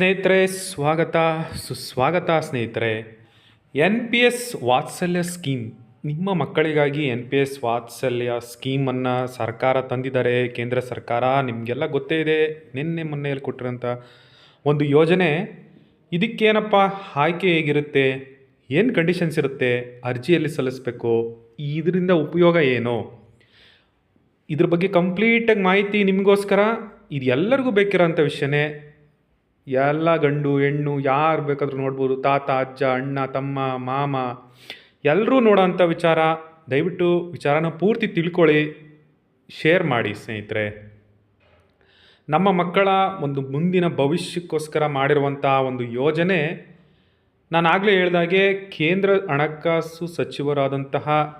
ಸ್ನೇಹಿತರೆ, ಸ್ವಾಗತ, ಸುಸ್ವಾಗತ ಸ್ನೇಹಿತರೆ. N P S Vatsalya scheme. ನಿಮ್ಮ ಮಕ್ಕಳಿಗಾಗಿ ಎನ್ ಪಿ ಎಸ್ ವಾತ್ಸಲ್ಯ ಸ್ಕೀಮನ್ನು ಸರ್ಕಾರ ತಂದಿದ್ದಾರೆ. ಕೇಂದ್ರ ಸರ್ಕಾರ ನಿಮಗೆಲ್ಲ ಗೊತ್ತೇ ಇದೆ. ನಿನ್ನೆ ಮೊನ್ನೆಯಲ್ಲಿ ಕೊಟ್ಟಿರೋಂಥ ಒಂದು ಯೋಜನೆ. ಇದಕ್ಕೇನಪ್ಪ ಆಯ್ಕೆ ಹೇಗಿರುತ್ತೆ? ಏನು ಕಂಡೀಷನ್ಸ್ ಇರುತ್ತೆ? ಅರ್ಜಿಯಲ್ಲಿ ಸಲ್ಲಿಸಬೇಕು. ಇದರಿಂದ ಉಪಯೋಗ ಏನು? ಇದ್ರ ಬಗ್ಗೆ ಕಂಪ್ಲೀಟಾಗಿ ಮಾಹಿತಿ ನಿಮಗೋಸ್ಕರ. ಇದು ಎಲ್ಲರಿಗೂ ಬೇಕಿರೋಂಥ ವಿಷಯನೇ. ಎಲ್ಲ ಗಂಡು, ಹೆಣ್ಣು, ಯಾರು ಬೇಕಾದರೂ ನೋಡ್ಬೋದು. ತಾತ, ಅಜ್ಜ, ಅಣ್ಣ, ತಮ್ಮ, ಮಾಮ. ಎಲ್ಲರೂ ನೋಡೋಂಥ ವಿಚಾರ. ದಯವಿಟ್ಟು ವಿಚಾರನ ಪೂರ್ತಿ ತಿಳ್ಕೊಳ್ಳಿ. ಶೇರ್ ಮಾಡಿ ಸ್ನೇಹಿತರೆ. ನಮ್ಮ ಮಕ್ಕಳ ಒಂದು ಮುಂದಿನ ಭವಿಷ್ಯಕ್ಕೋಸ್ಕರ ಮಾಡಿರುವಂಥ ಒಂದು ಯೋಜನೆ. ನಾನು ಆಗಲೇ ಹೇಳ್ದಾಗೆ ಕೇಂದ್ರ ಹಣಕಾಸು ಸಚಿವರಾದಂತಹ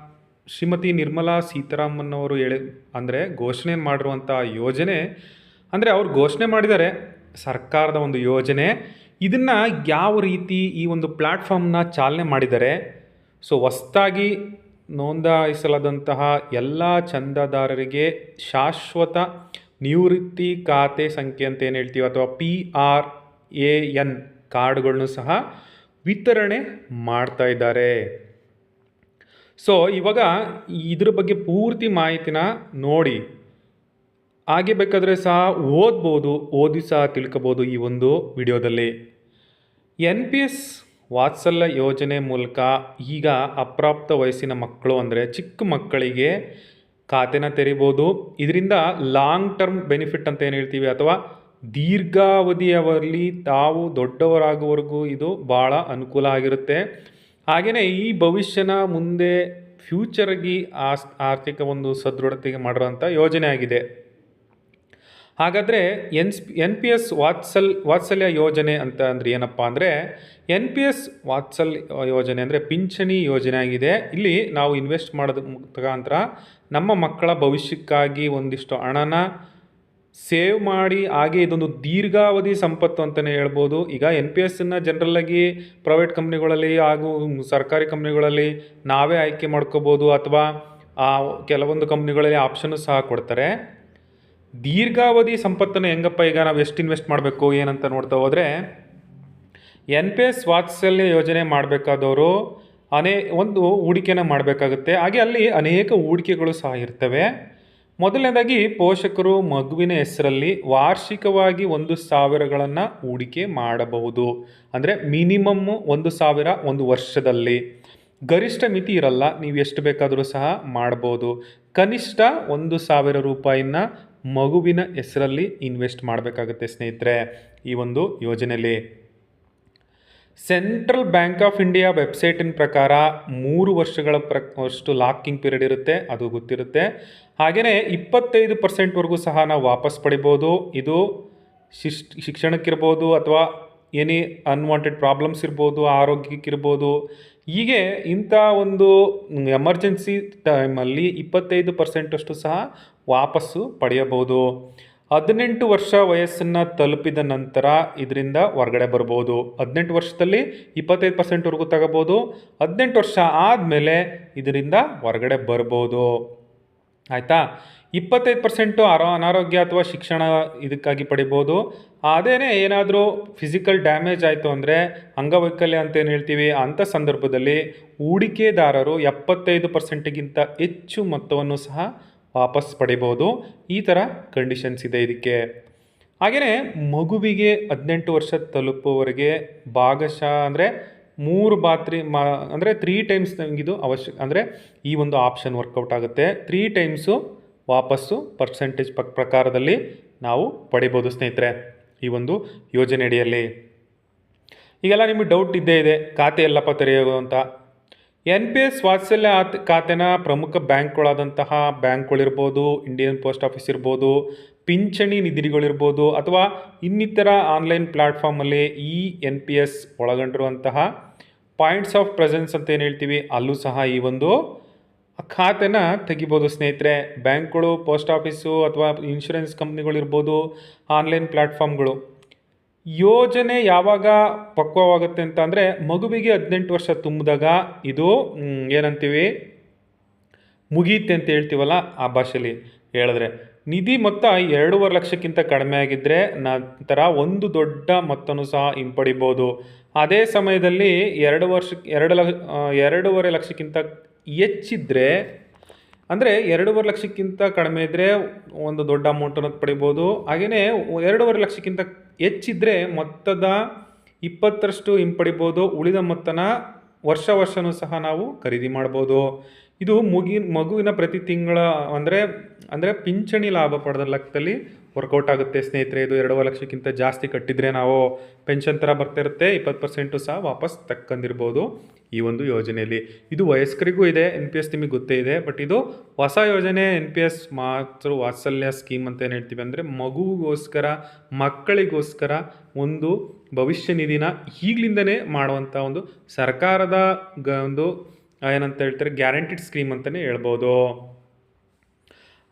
ಶ್ರೀಮತಿ ನಿರ್ಮಲಾ ಸೀತಾರಾಮನ್ ಅವರು ಹೇಳಿ ಅಂದರೆ ಘೋಷಣೆ ಮಾಡಿರುವಂಥ ಯೋಜನೆ. ಅಂದರೆ ಅವ್ರು ಘೋಷಣೆ ಮಾಡಿದ್ದಾರೆ. ಸರ್ಕಾರದ ಒಂದು ಯೋಜನೆ. ಇದನ್ನು ಯಾವ ರೀತಿ ಈ ಒಂದು ಪ್ಲ್ಯಾಟ್ಫಾರ್ಮ್ನ ಚಾಲನೆ ಮಾಡಿದ್ದಾರೆ ಸೊ ಹೊಸ್ತಾಗಿ ನೋಂದಾಯಿಸಲಾದಂತಹ ಎಲ್ಲ ಚಂದಾದಾರರಿಗೆ ಶಾಶ್ವತ ನಿವೃತ್ತಿ ಖಾತೆ ಸಂಖ್ಯೆ ಅಂತ ಏನು ಹೇಳ್ತೀವಿ ಅಥವಾ ಪಿ ಆರ್ ಎ ಎನ್ ಕಾರ್ಡ್ಗಳನ್ನು ಸಹ ವಿತರಣೆ ಮಾಡ್ತಾ ಇದ್ದಾರೆ. ಸೊ ಇವಾಗ ಇದ್ರ ಬಗ್ಗೆ ಪೂರ್ತಿ ಮಾಹಿತಿನ ನೋಡಿ. ಹಾಗೆ ಬೇಕಾದರೆ ಸಹ ಓದ್ಬೋದು, ಓದಿ ಸಹ ತಿಳ್ಕೊಬೋದು ಈ ಒಂದು ವಿಡಿಯೋದಲ್ಲಿ. ಎನ್ ಪಿ ಎಸ್ ವಾತ್ಸಲ್ಯ ಯೋಜನೆ ಮೂಲಕ ಈಗ ಅಪ್ರಾಪ್ತ ವಯಸ್ಸಿನ ಮಕ್ಕಳು ಅಂದರೆ ಚಿಕ್ಕ ಮಕ್ಕಳಿಗೆ ಖಾತೆನ ತೆರಿಬೋದು. ಇದರಿಂದ ಲಾಂಗ್ ಟರ್ಮ್ ಬೆನಿಫಿಟ್ ಅಂತ ಏನು ಹೇಳ್ತೀವಿ ಅಥವಾ ದೀರ್ಘಾವಧಿಯವರಲ್ಲಿ ತಾವು ದೊಡ್ಡವರಾಗುವವರೆಗೂ ಇದು ಭಾಳ ಅನುಕೂಲ ಆಗಿರುತ್ತೆ. ಹಾಗೆಯೇ ಈ ಭವಿಷ್ಯನ ಮುಂದೆ ಫ್ಯೂಚರ್ಗೆ ಆಸ್ ಆರ್ಥಿಕ ಒಂದು ಸದೃಢತೆಗೆ ಮಾಡಿರೋಂಥ ಯೋಜನೆ ಆಗಿದೆ. ಹಾಗಾದರೆ N N P S ವಾತ್ಸಲ್ Vatsalya ಯೋಜನೆ ಅಂತ ಅಂದರೆ ಏನಪ್ಪ ಅಂದರೆ ಎನ್ ಪಿ ಎಸ್ ವಾತ್ಸಲ್ಯ ಯೋಜನೆ ಅಂದರೆ ಪಿಂಚಣಿ ಯೋಜನೆ ಆಗಿದೆ. ಇಲ್ಲಿ ನಾವು ಇನ್ವೆಸ್ಟ್ ಮಾಡೋದ ಮುಖಾಂತರ ನಮ್ಮ ಮಕ್ಕಳ ಭವಿಷ್ಯಕ್ಕಾಗಿ ಒಂದಿಷ್ಟು ಹಣನ ಸೇವ್ ಮಾಡಿ, ಹಾಗೆ ಇದೊಂದು ದೀರ್ಘಾವಧಿ ಸಂಪತ್ತು ಅಂತಲೇ ಹೇಳ್ಬೋದು. ಈಗ ಎನ್ ಪಿ ಎಸ್ಸನ್ನು ಜನರಲ್ಲಾಗಿ ಪ್ರೈವೇಟ್ ಕಂಪ್ನಿಗಳಲ್ಲಿ ಹಾಗೂ ಸರ್ಕಾರಿ ಕಂಪ್ನಿಗಳಲ್ಲಿ ನಾವೇ ಆಯ್ಕೆ ಮಾಡ್ಕೋಬೋದು ಅಥವಾ ಕೆಲವೊಂದು ಕಂಪ್ನಿಗಳಲ್ಲಿ ಆಪ್ಷನ್ನು ಸಹ ಕೊಡ್ತಾರೆ. ದೀರ್ಘಾವಧಿ ಸಂಪತ್ತನ್ನು ಹೆಂಗಪ್ಪ ಈಗ ನಾವು ಎಷ್ಟು ಇನ್ವೆಸ್ಟ್ ಮಾಡಬೇಕು, ಏನಂತ ನೋಡ್ತಾ ಹೋದರೆ, ಎನ್ ಪಿ ಎಸ್ ವಾತ್ಸಲ್ಯ ಯೋಜನೆ ಮಾಡಬೇಕಾದವರು ಅನೇ ಒಂದು ಹೂಡಿಕೆನ ಮಾಡಬೇಕಾಗುತ್ತೆ. ಹಾಗೆ ಅಲ್ಲಿ ಅನೇಕ ಹೂಡಿಕೆಗಳು ಸಹ ಇರ್ತವೆ. ಮೊದಲನೇದಾಗಿ ಪೋಷಕರು ಮಗುವಿನ ಹೆಸರಲ್ಲಿ ವಾರ್ಷಿಕವಾಗಿ ಒಂದು ಸಾವಿರಗಳನ್ನು ಹೂಡಿಕೆ ಮಾಡಬಹುದು. ಅಂದರೆ ಮಿನಿಮಮ್ಮು ಒಂದು ಸಾವಿರ ಒಂದು ವರ್ಷದಲ್ಲಿ. ಗರಿಷ್ಠ ಮಿತಿ ಇರಲ್ಲ, ನೀವು ಎಷ್ಟು ಬೇಕಾದರೂ ಸಹ ಮಾಡ್ಬೋದು ಕನಿಷ್ಠ ಒಂದು ಸಾವಿರ ರೂಪಾಯಿನ ಮಗುವಿನ ಹೆಸರಲ್ಲಿ ಇನ್ವೆಸ್ಟ್ ಮಾಡಬೇಕಾಗುತ್ತೆ ಸ್ನೇಹಿತರೆ ಈ ಒಂದು ಯೋಜನೆಯಲ್ಲಿ ಸೆಂಟ್ರಲ್ ಬ್ಯಾಂಕ್ ಆಫ್ ಇಂಡಿಯಾ ವೆಬ್ಸೈಟಿನ ಪ್ರಕಾರ ಮೂರು ವರ್ಷಗಳ ಪ್ರ ಅಷ್ಟು ಲಾಕಿಂಗ್ ಪೀರಿಯಡ್ ಇರುತ್ತೆ, ಅದು ಗೊತ್ತಿರುತ್ತೆ. ಹಾಗೆಯೇ ಇಪ್ಪತ್ತೈದು ಪರ್ಸೆಂಟ್ವರೆಗೂ ಸಹ ನಾವು ವಾಪಸ್ ಪಡಿಬೋದು. ಇದು ಶಿಶ್, ಶಿಕ್ಷಣಕ್ಕಿರ್ಬೋದು ಅಥವಾ ಎನಿ ಅನ್ವಾಂಟೆಡ್ ಪ್ರಾಬ್ಲಮ್ಸ್ ಇರ್ಬೋದು, ಆರೋಗ್ಯಕ್ಕಿರ್ಬೋದು. ಹೀಗೆ ಇಂಥ ಒಂದು ಎಮರ್ಜೆನ್ಸಿ ಟೈಮಲ್ಲಿ ಇಪ್ಪತ್ತೈದು ಪರ್ಸೆಂಟಷ್ಟು ಸಹ ವಾಪಸ್ಸು ಪಡೆಯಬಹುದು. ಹದಿನೆಂಟು ವರ್ಷ ವಯಸ್ಸನ್ನು ತಲುಪಿದ ನಂತರ ಇದರಿಂದ ಹೊರಗಡೆ ಬರ್ಬೋದು. ಹದಿನೆಂಟು ವರ್ಷದಲ್ಲಿ ಇಪ್ಪತ್ತೈದು ಪರ್ಸೆಂಟ್ವರೆಗೂ ತಗೋಬೋದು. ಹದಿನೆಂಟು ವರ್ಷ ಆದಮೇಲೆ ಇದರಿಂದ ಹೊರಗಡೆ ಬರ್ಬೋದು. ಆಯಿತಾ? ಇಪ್ಪತ್ತೈದು ಪರ್ಸೆಂಟು ಅರೋ ಅನಾರೋಗ್ಯ ಅಥವಾ ಶಿಕ್ಷಣ ಇದಕ್ಕಾಗಿ ಪಡಿಬೋದು. ಅದೇನೇ ಏನಾದರೂ ಫಿಸಿಕಲ್ ಡ್ಯಾಮೇಜ್ ಆಯಿತು ಅಂದರೆ ಅಂಗವೈಕಲ್ಯ ಅಂತ ಏನು ಹೇಳ್ತೀವಿ ಅಂಥ ಸಂದರ್ಭದಲ್ಲಿ ಹೂಡಿಕೆದಾರರು ಎಪ್ಪತ್ತೈದು ಪರ್ಸೆಂಟಿಗಿಂತ ಹೆಚ್ಚು ಮೊತ್ತವನ್ನು ಸಹ ವಾಪಸ್ ಪಡಿಬೋದು. ಈ ಥರ ಕಂಡೀಷನ್ಸ್ ಇದೆ ಇದಕ್ಕೆ. ಹಾಗೆಯೇ ಮಗುವಿಗೆ ಹದಿನೆಂಟು ವರ್ಷ ತಲುಪುವವರೆಗೆ ಭಾಗಶಃ ಅಂದರೆ ಮೂರು ಬಾತ್ರಿ ಮಾ, ಅಂದರೆ ತ್ರೀ ಟೈಮ್ಸ್ ನಮಗಿದು ಅವಶ್ಯ, ಅಂದರೆ ಈ ಒಂದು ಆಪ್ಷನ್ ವರ್ಕೌಟ್ ಆಗುತ್ತೆ. ತ್ರೀ ಟೈಮ್ಸು ವಾಪಸ್ಸು ಪರ್ಸೆಂಟೇಜ್ ಪ್ರಕಾರದಲ್ಲಿ ನಾವು ಪಡಿಬೋದು ಸ್ನೇಹಿತರೆ ಈ ಒಂದು ಯೋಜನೆ ಅಡಿಯಲ್ಲಿ ಈಗೆಲ್ಲ ನಿಮಗೆ ಡೌಟ್ ಇದ್ದೇ ಇದೆ ಖಾತೆ ಎಲ್ಲಪ್ಪ ತೆರೆಯೋದು ಅಂತ. ಎನ್ ಪಿ ಎಸ್ ವಾತ್ಸಲ್ಯ ಖಾತೆನ ಪ್ರಮುಖ ಬ್ಯಾಂಕ್ಗಳಾದಂತಹ ಬ್ಯಾಂಕ್ಗಳಿರ್ಬೋದು, ಇಂಡಿಯನ್ ಪೋಸ್ಟ್ ಆಫೀಸ್ ಇರ್ಬೋದು, ಪಿಂಚಣಿ ನಿಧಿಗಳಿರ್ಬೋದು ಅಥವಾ ಇನ್ನಿತರ ಆನ್ಲೈನ್ ಪ್ಲ್ಯಾಟ್ಫಾರ್ಮಲ್ಲಿ ಈ ಎನ್ ಪಿ ಎಸ್ ಒಳಗೊಂಡಿರುವಂತಹ ಪಾಯಿಂಟ್ಸ್ ಆಫ್ ಪ್ರೆಸೆನ್ಸ್ ಅಂತ ಏನು ಹೇಳ್ತೀವಿ, ಅಲ್ಲೂ ಸಹ ಈ ಒಂದು ಖಾತೆನ ತೆಗಿಬೋದು ಸ್ನೇಹಿತರೆ. ಬ್ಯಾಂಕ್ಗಳು, ಪೋಸ್ಟ್ ಆಫೀಸು ಅಥವಾ ಇನ್ಶೂರೆನ್ಸ್ ಕಂಪ್ನಿಗಳಿರ್ಬೋದು, ಆನ್ಲೈನ್ ಪ್ಲ್ಯಾಟ್ಫಾರ್ಮ್ಗಳು ಯೋಜನೆ ಯಾವಾಗ ಪಕ್ವವಾಗುತ್ತೆ ಅಂತ ಅಂದರೆ ಮಗುವಿಗೆ ಹದಿನೆಂಟು ವರ್ಷ ತುಂಬಿದಾಗ ಇದು ಏನಂತೀವಿ? ಮುಗಿಯುತ್ತೆ ಅಂತ ಹೇಳ್ತೀವಲ್ಲ ಆ ಭಾಷೆಯಲ್ಲಿ ಹೇಳಿದ್ರೆ. ನಿಧಿ ಮೊತ್ತ ಎರಡೂವರೆ ಲಕ್ಷಕ್ಕಿಂತ ಕಡಿಮೆ ಆಗಿದ್ದರೆ ನಂತರ ಒಂದು ದೊಡ್ಡ ಮೊತ್ತನೂ ಸಹ ಹಿಂಪಡಿಬೋದು. ಅದೇ ಸಮಯದಲ್ಲಿ ಎರಡು ವರ್ಷ, ಎರಡು ಲ ಎರಡೂವರೆ ಲಕ್ಷಕ್ಕಿಂತ ಹೆಚ್ಚಿದ್ರೆ, ಅಂದರೆ ಎರಡೂವರೆ ಲಕ್ಷಕ್ಕಿಂತ ಕಡಿಮೆ ಇದ್ದರೆ ಒಂದು ದೊಡ್ಡ ಅಮೌಂಟನ್ನು ಪಡಿಬೋದು. ಹಾಗೆಯೇ ಎರಡೂವರೆ ಲಕ್ಷಕ್ಕಿಂತ ಹೆಚ್ಚಿದ್ರೆ ಮೊತ್ತದ ಇಪ್ಪತ್ತರಷ್ಟು ಹಿಂಪಡಿಬೋದು, ಉಳಿದ ಮೊತ್ತನ ವರ್ಷ ವರ್ಷವೂ ಸಹ ನಾವು ಖರೀದಿ ಮಾಡ್ಬೋದು. ಇದು ಮುಗಿ, ಮಗುವಿನ ಪ್ರತಿ ತಿಂಗಳ, ಅಂದರೆ ಅಂದರೆ ಪಿಂಚಣಿ ಲಾಭ ಪಡೆದ ಲೆಕ್ಕದಲ್ಲಿ ವರ್ಕೌಟ್ ಆಗುತ್ತೆ ಸ್ನೇಹಿತರೆ, ಇದು ಎರಡೂವರೆ ಲಕ್ಷಕ್ಕಿಂತ ಜಾಸ್ತಿ ಕಟ್ಟಿದರೆ ನಾವು ಪೆನ್ಷನ್ ಥರ ಬರ್ತಿರುತ್ತೆ ಇಪ್ಪತ್ತು ಪರ್ಸೆಂಟು ಸಹ ವಾಪಸ್ ತಕ್ಕಂದಿರ್ಬೋದು ಈ ಒಂದು ಯೋಜನೆಯಲ್ಲಿ. ಇದು ವಯಸ್ಕರಿಗೂ ಇದೆ ಎನ್ ಪಿ ಎಸ್ ನಿಮಗೆ ಗೊತ್ತೇ ಇದೆ ಬಟ್ ಇದು ಹೊಸ ಯೋಜನೆ ಎನ್ ಪಿ ಎಸ್ ಮಾತೃ ವಾತ್ಸಲ್ಯ ಸ್ಕೀಮ್ ಅಂತ ಏನು ಹೇಳ್ತೀವಿ ಅಂದರೆ ಮಗುಗೋಸ್ಕರ, ಮಕ್ಕಳಿಗೋಸ್ಕರ ಒಂದು ಭವಿಷ್ಯ ನಿಧಿನ ಈಗಲಿಂದನೇ ಮಾಡುವಂಥ ಒಂದು ಸರ್ಕಾರದ ಗ ಒಂದು, ಏನಂತ ಹೇಳ್ತಾರೆ ಗ್ಯಾರಂಟಿಡ್ ಸ್ಕೀಮ್ ಅಂತಲೇ ಹೇಳ್ಬೋದು.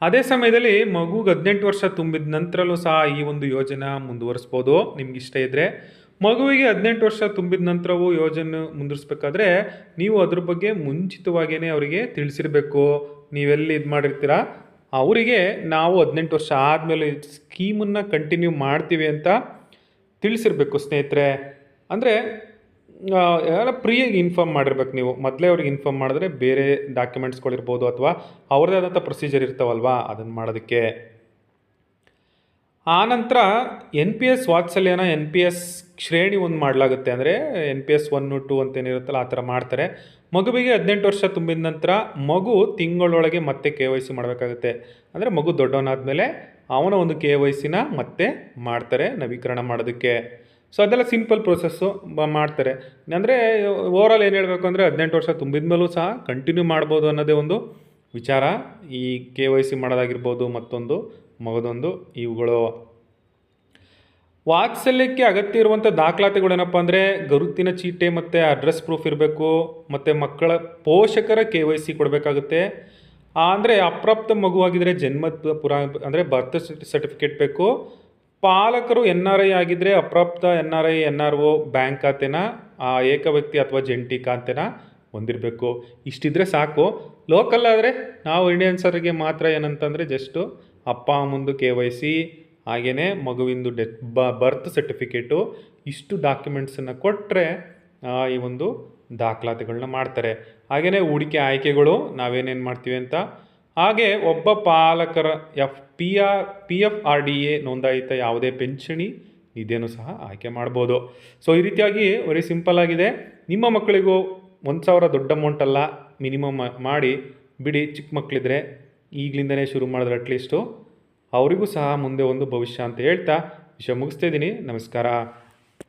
ಅದೇ ಸಮಯದಲ್ಲಿ ಮಗುಗೆ ಹದಿನೆಂಟು ವರ್ಷ ತುಂಬಿದ ನಂತರಲ್ಲೂ ಸಹ ಈ ಒಂದು ಯೋಜನೆ ಮುಂದುವರಿಸ್ಬೋದು. ನಿಮ್ಗೆ ಇಷ್ಟ ಇದ್ದರೆ ಮಗುವಿಗೆ ಹದಿನೆಂಟು ವರ್ಷ ತುಂಬಿದ ನಂತರವೂ ಯೋಜನೆ ಮುಂದುವರಿಸ್ಬೇಕಾದ್ರೆ ನೀವು ಅದ್ರ ಬಗ್ಗೆ ಮುಂಚಿತವಾಗಿಯೇ ಅವರಿಗೆ ತಿಳಿಸಿರಬೇಕು. ನೀವೆಲ್ಲಿ ಇದು ಮಾಡಿರ್ತೀರ? ಅವರಿಗೆ ನಾವು ಹದಿನೆಂಟು ವರ್ಷ ಆದಮೇಲೆ ಸ್ಕೀಮನ್ನು ಕಂಟಿನ್ಯೂ ಮಾಡ್ತೀವಿ ಅಂತ ತಿಳಿಸಿರ್ಬೇಕು ಸ್ನೇಹಿತರೆ. ಅಂದರೆ ಎಲ್ಲ ಪ್ರೀಯಾಗಿ ಇನ್ಫಾರ್ಮ್ ಮಾಡಿರ್ಬೇಕು ನೀವು, ಮೊದಲೇ ಅವ್ರಿಗೆ ಇನ್ಫಾರ್ಮ್ ಮಾಡಿದ್ರೆ ಬೇರೆ ಡಾಕ್ಯುಮೆಂಟ್ಸ್ಗಳಿರ್ಬೋದು ಅಥವಾ ಅವ್ರದ್ದೇ ಆದಂಥ ಪ್ರೊಸೀಜರ್ ಇರ್ತಾವಲ್ವಾ ಅದನ್ನು ಮಾಡೋದಕ್ಕೆ. ಆನಂತರ ಎನ್ ಪಿ ಎಸ್ ವಾತ್ಸಲ್ಯನ ಎನ್ ಪಿ ಎಸ್ ಶ್ರೇಣಿ ಒಂದು ಮಾಡಲಾಗುತ್ತೆ, ಅಂದರೆ N P S one two ಅಂತೇನಿರುತ್ತಲ್ಲ ಆ ಥರ ಮಾಡ್ತಾರೆ. ಮಗುವಿಗೆ ಹದಿನೆಂಟು ವರ್ಷ ತುಂಬಿದ ನಂತರ ಮಗು ತಿಂಗಳೊಳಗೆ ಮತ್ತೆ ಕೆ ವೈ ಸಿ ಮಾಡಬೇಕಾಗುತ್ತೆ. ಅಂದರೆ ಮಗು ದೊಡ್ಡವನಾದ ಮೇಲೆ ಅವನ ಒಂದು ಕೆ ವೈ ಸಿನ ಮತ್ತೆ ಮಾಡ್ತಾರೆ ನವೀಕರಣ ಮಾಡೋದಕ್ಕೆ. ಸೊ ಅದೆಲ್ಲ ಸಿಂಪಲ್ ಪ್ರೊಸೆಸ್ಸು ಮಾಡ್ತಾರೆ. ಅಂದರೆ ಓವರಾಲ್ ಏನು ಹೇಳಬೇಕು ಅಂದರೆ, ಹದಿನೆಂಟು ವರ್ಷ ತುಂಬಿದ ಮೇಲೂ ಸಹ ಕಂಟಿನ್ಯೂ ಮಾಡ್ಬೋದು ಅನ್ನೋದೇ ಒಂದು ವಿಚಾರ. ಈ ಕೆ ವೈ ಸಿ ಮಾಡೋದಾಗಿರ್ಬೋದು, ಮತ್ತೊಂದು ಮಗದೊಂದು, ಇವುಗಳು. ವಾತ್ಸಲ್ಯಕ್ಕೆ ಅಗತ್ಯ ಇರುವಂಥ ದಾಖಲಾತಿಗಳೇನಪ್ಪ ಅಂದರೆ ಗುರುತಿನ ಚೀಟೆ ಮತ್ತು ಅಡ್ರೆಸ್ ಪ್ರೂಫ್ ಇರಬೇಕು, ಮತ್ತು ಮಕ್ಕಳ ಪೋಷಕರ ಕೆ ವೈ ಸಿ ಕೊಡಬೇಕಾಗುತ್ತೆ. ಅಂದರೆ ಅಪ್ರಾಪ್ತ ಮಗುವಾಗಿದ್ದರೆ ಜನ್ಮ ಪುರಾ ಅಂದರೆ ಬರ್ತ್ ಸರ್ಟಿಫಿಕೇಟ್ ಬೇಕು. ಪಾಲಕರು ಎನ್ ಆರ್ ಐ ಆಗಿದ್ದರೆ ಅಪ್ರಾಪ್ತ N R I, N R O bank ಖಾತೆನ, ಆ ಏಕ ವ್ಯಕ್ತಿ ಅಥವಾ ಜಂಟಿ ಖಾತೆನ ಹೊಂದಿರಬೇಕು. ಇಷ್ಟಿದ್ರೆ ಸಾಕು. ಲೋಕಲ್ ಆದರೆ ನಾವು ಇಂಡಿಯನ್ಸರಿಗೆ ಮಾತ್ರ ಏನಂತಂದರೆ ಜಸ್ಟು ಅಪ್ಪ ಅಮ್ಮಂದು ಕೆ ವೈ ಸಿ ಹಾಗೆಯೇ ಮಗುವಿಂದು ಡೆತ್, ಬ, ಬರ್ತ್ ಸರ್ಟಿಫಿಕೇಟು, ಇಷ್ಟು ಡಾಕ್ಯುಮೆಂಟ್ಸನ್ನು ಕೊಟ್ಟರೆ ಈ ಒಂದು ದಾಖಲಾತಿಗಳನ್ನ ಮಾಡ್ತಾರೆ. ಹಾಗೆಯೇ ಹೂಡಿಕೆ ಆಯ್ಕೆಗಳು ನಾವೇನೇನು ಮಾಡ್ತೀವಿ ಅಂತ ಹಾಗೆ ಒಬ್ಬ ಪಾಲಕರ F P R P F R D A ನೋಂದಾಯಿತ ಯಾವುದೇ ಪಿಂಚಣಿ ನಿಧಿಯನ್ನು ಸಹ ಆಯ್ಕೆ ಮಾಡ್ಬೋದು. ಸೊ ಈ ರೀತಿಯಾಗಿ ವೆರಿ ಸಿಂಪಲ್ ಆಗಿದೆ. ನಿಮ್ಮ ಮಕ್ಕಳಿಗೂ ಒಂದು ಸಾವಿರ ದೊಡ್ಡ ಅಮೌಂಟ್ ಅಲ್ಲ ಮಿನಿಮಮ್ ಮಾಡಿ ಬಿಡಿ ಚಿಕ್ಕ ಮಕ್ಕಳಿದ್ರೆ ಈಗಲಿಂದನೇ ಶುರು ಮಾಡಿದ್ರೆ ಅಟ್ಲೀಸ್ಟು ಅವರಿಗೂ ಸಹ ಮುಂದೆ ಒಂದು ಭವಿಷ್ಯ ಅಂತ ಹೇಳ್ತಾ ವಿಷಯ ಮುಗಿಸ್ತಾ ಇದ್ದೀನಿ. ನಮಸ್ಕಾರ.